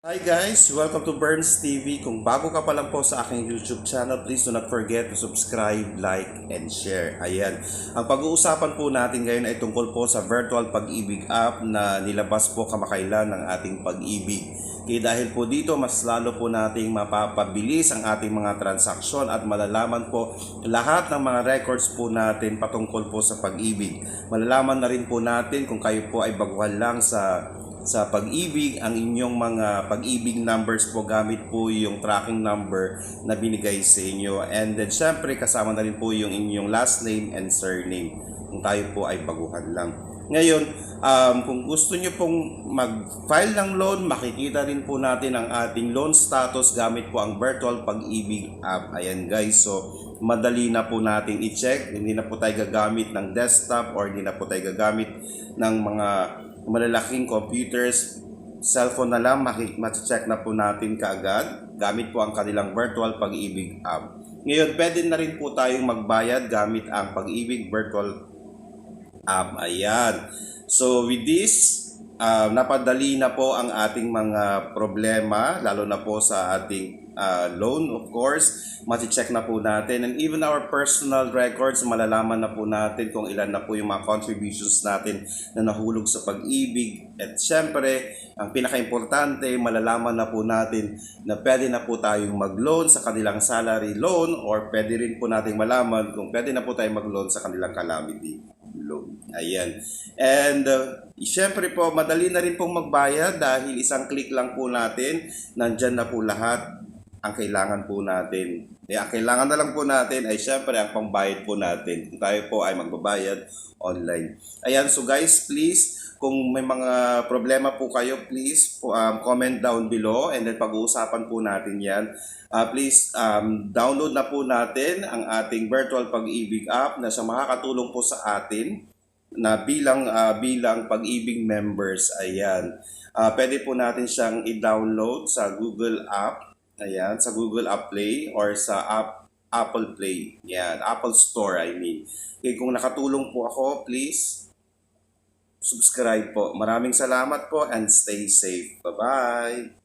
Hi guys! Welcome to Burns TV. Kung bago ka pa lang po sa aking YouTube channel, please do not forget to subscribe, like, and share. Ayan. Ang pag-uusapan po natin ngayon ay tungkol po sa virtual pag-ibig app na nilabas po kamakailan ng ating pag-ibig. Kaya dahil po dito, mas lalo po nating mapapabilis ang ating mga transaksyon at malalaman po lahat ng mga records po natin patungkol po sa pag-ibig. Malalaman na rin po natin kung kayo po ay baguhan lang sa sa pag-ibig ang inyong mga pag-ibig numbers po gamit po yung tracking number na binigay sa inyo. And then syempre kasama na rin po yung inyong last name and surname. Kung tayo po ay baguhan lang. Ngayon um, kung gusto nyo pong mag-file ng loan makikita rin po natin ang ating loan status gamit po ang virtual pag-ibig app. Ayan guys. So madali na po nating i-check. Hindi na po tayo gagamit ng desktop or hindi na po tayo gagamit ng mga malalaking computers, cellphone na lang, maki- check na po natin kaagad gamit po ang kanilang virtual pag-ibig app. Ngayon, pwede na rin po tayong magbayad gamit ang pag-ibig virtual app. Ayan. So, with this, uh, napadali na po ang ating mga problema, lalo na po sa ating uh, loan, of course. Mati-check na po natin. And even our personal records, malalaman na po natin kung ilan na po yung mga contributions natin na nahulog sa pag-ibig. At syempre, ang pinaka-importante, malalaman na po natin na pwede na po tayong mag-loan sa kanilang salary loan or pwede rin po natin malaman kung pwede na po tayong mag-loan sa kanilang calamity loan. Ayan. And uh, syempre po, madali na rin pong magbayad dahil isang click lang po natin, nandyan na po lahat ang kailangan po natin. Eh, ang kailangan na lang po natin ay syempre ang pambayad po natin. Kung tayo po ay magbabayad online. Ayan, so guys, please, kung may mga problema po kayo, please um, comment down below and then pag-uusapan po natin yan. Uh, please um, download na po natin ang ating virtual pag-ibig app na siya makakatulong po sa atin na bilang uh, bilang pag-ibig members. Ayan. Uh, pwede po natin siyang i-download sa Google App Ayan, sa Google App Play or sa App, Apple Play. Yan, Apple Store, I mean. Okay, kung nakatulong po ako, please subscribe po. Maraming salamat po and stay safe. Bye-bye!